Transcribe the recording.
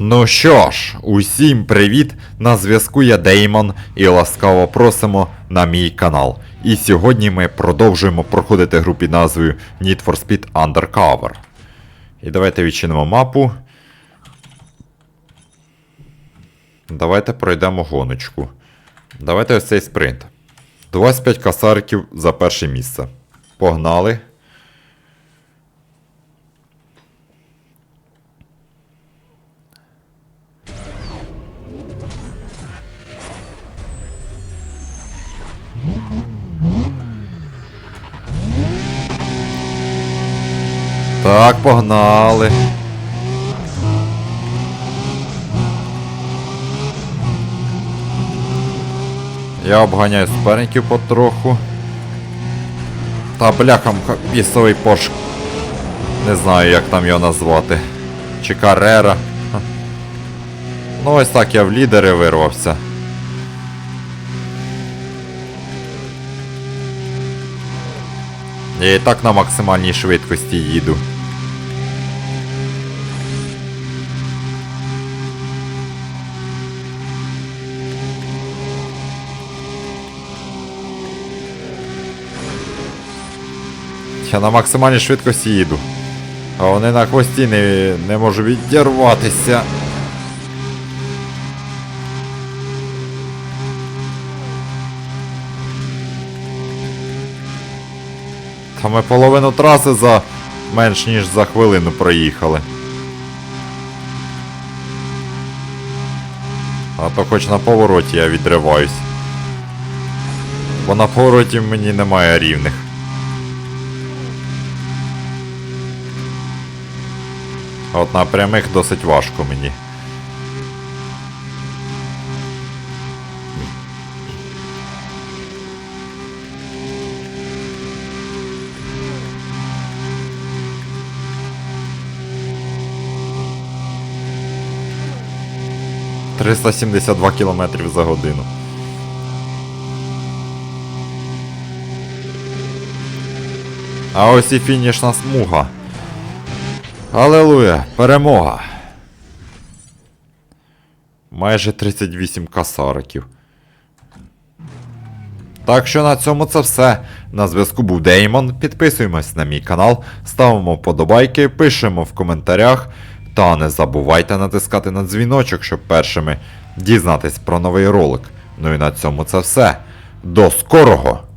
Ну що ж, усім привіт! На зв'язку я Деймон і ласкаво просимо на мій канал. І сьогодні ми продовжуємо проходити гру під назвою Need for Speed Undercover. І давайте відчинимо мапу. Давайте пройдемо гоночку. Давайте ось цей спринт. 25 касариків за перше місце. Погнали. Так, погнали. Я обганяю суперників потроху. Та бляхам пісовий пош. Не знаю, як там його назвати. Чи Карера. Ну ось так я в лідери вирвався. Я і так на максимальній швидкості їду. Я на максимальній швидкості їду. А вони на хвості не, не можу відірватися. Та ми половину траси за менш ніж за хвилину проїхали. А то хоч на повороті я відриваюсь. Бо на повороті мені немає рівних. А от на прямих досить важко мені. Триста сімдесят два кілометрів за годину. А ось і фінішна смуга. Алелуя! Перемога! Майже 38 касариків. Так що на цьому це все. На зв'язку був Деймон. Підписуємось на мій канал, ставимо вподобайки, пишемо в коментарях. Та не забувайте натискати на дзвіночок, щоб першими дізнатись про новий ролик. Ну і на цьому це все. До скорого!